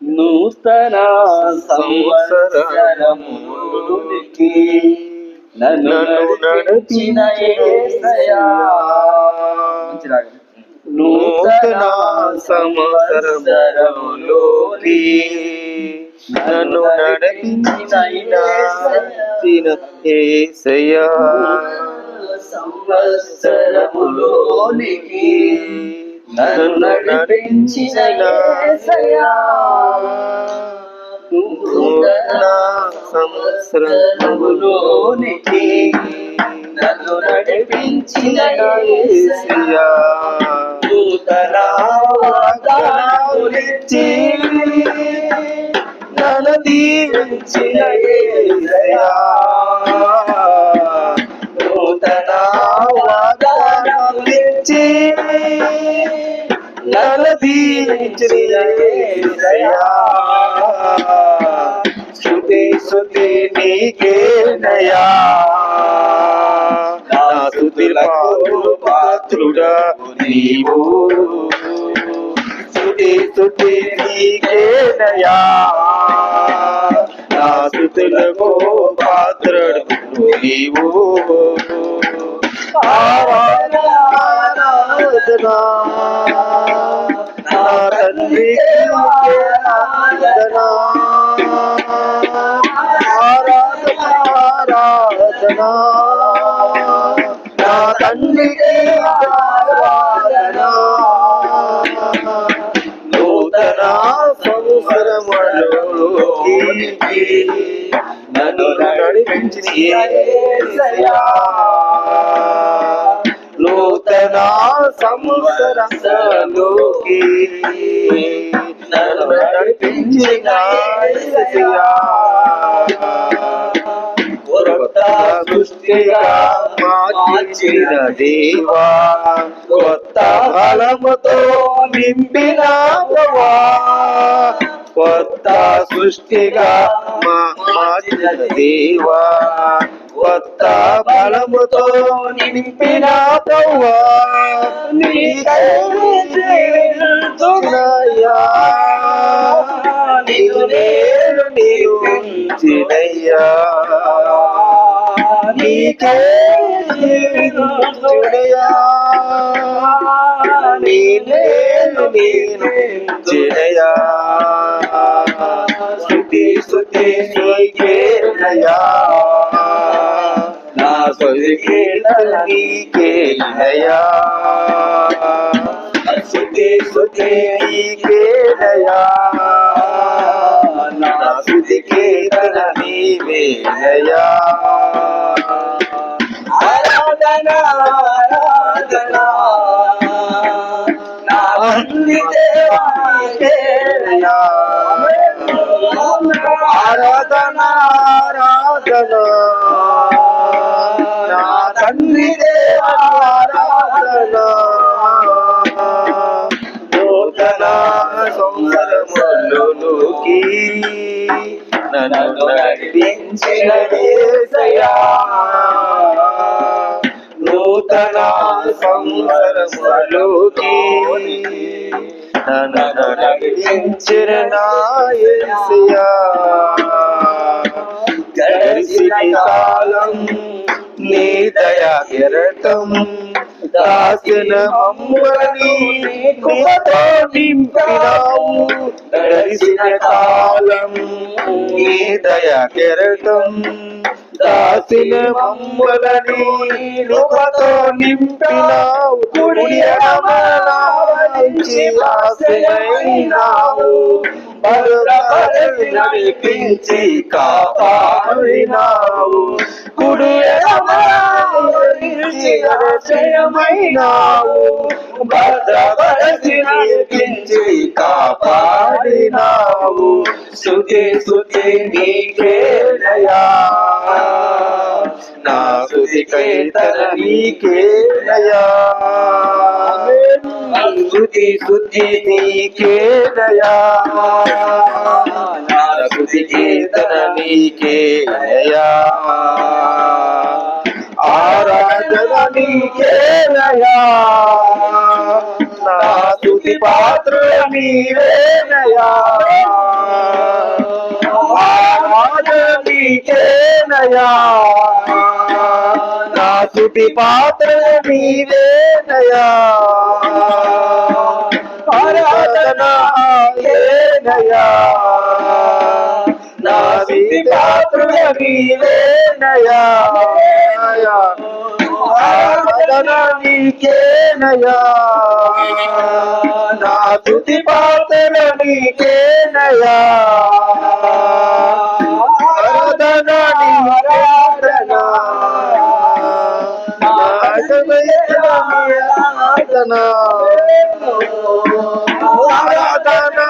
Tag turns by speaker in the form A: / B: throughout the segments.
A: నూతన సంవత్సరములోనికి నన్ను నడిచిన యేసయ్యా
B: నూతన సంవత్సరములోకి నన్ను నడిపించిన యేసయ్యా
A: సంవత్సరములోనికి నన్ను నడిపించిన
B: సంవత్సరములోనికి
A: నన్ను నడిపించిన
B: యేసయ్యా
A: నూతన వాగ్దానములిచ్చి
B: నన్ను దీవించిన యేసయ్యా. దీవించిన యేసయ్యా స్తుతి స్తుతి నీకేనయా నా స్తుతి పాత్రుడా నీవు. స్తుతి స్తుతి నా పాత్రుడు నీవు. ఆరాధనా ఆరాధనా. నా తండ్రికి ఆరాధనా. నూతన సంవత్సరములోకి నన్ను నడిపించి నూతన సంవత్సరంలోకి నన్ను నడిపించిన మార్చిన దేవా. కొత్త బలముతో నింపిన కొత్త సృష్టిగా మార్చిన దేవా. కొత్త బలముతో నింపిన నీకయ్యా నీవు నేను నీవు చినయ్యా నీకే నేను నేను చినయా స్థుతి స్థుతి నీకేనయా నా సొదికే నీకేనయా స్థుతి స్థుతి నీకేనయా నా స్థుతికే తన నీవేనయా
A: ఆరాధన ఆరాధన. నా తండ్రి
B: ఆరాధన నూతన నన్ను నడిపించిన దేశయా. నూతన సంవత్సరములోకి గడిచిన కాలం నీ దయా కిరటం దాసిన మమ్మల్ని కృపతో నింపినావు. గడిచిన కాలం నీ దయా కిరటం దాసిన మమ్మల్ని కృపతో నింపినావు కుడి నుంచి నడిపించి కాపాడినావు. కుడి జయమైనావు భద్రపరచి నడిపించి కాపాడినావు శుతి శుతి నీకేనయా నా శుతి కైతన నీకేనయా శుతి శుతి నీకేనయా నా శుతి కీర్తన నీకేనయా ఆరాధన నీకేనయా నా స్థుతి పాత్రుల మీరేనయా నీకేనయా నా స్థుతి పాత్రుల మీరేనయా ఆరాధనా ఏనయా నా స్థుతి పాత్రుల మీరేనయా ఆరాధన నీకేనయా నా తుది పాత్ర నీకేనయా ఆరాధన నీకేనయా నా ఆరాధన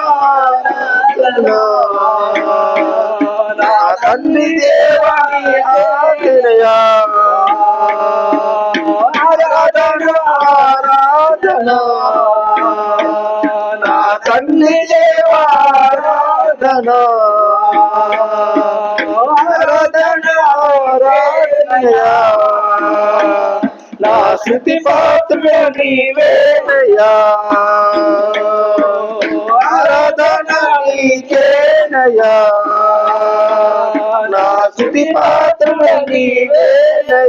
B: నా స్థితి పాత్ర నీవేనయా ఆరాధన నీకేనయా నా స్థితి పాత్ర నీవేనయా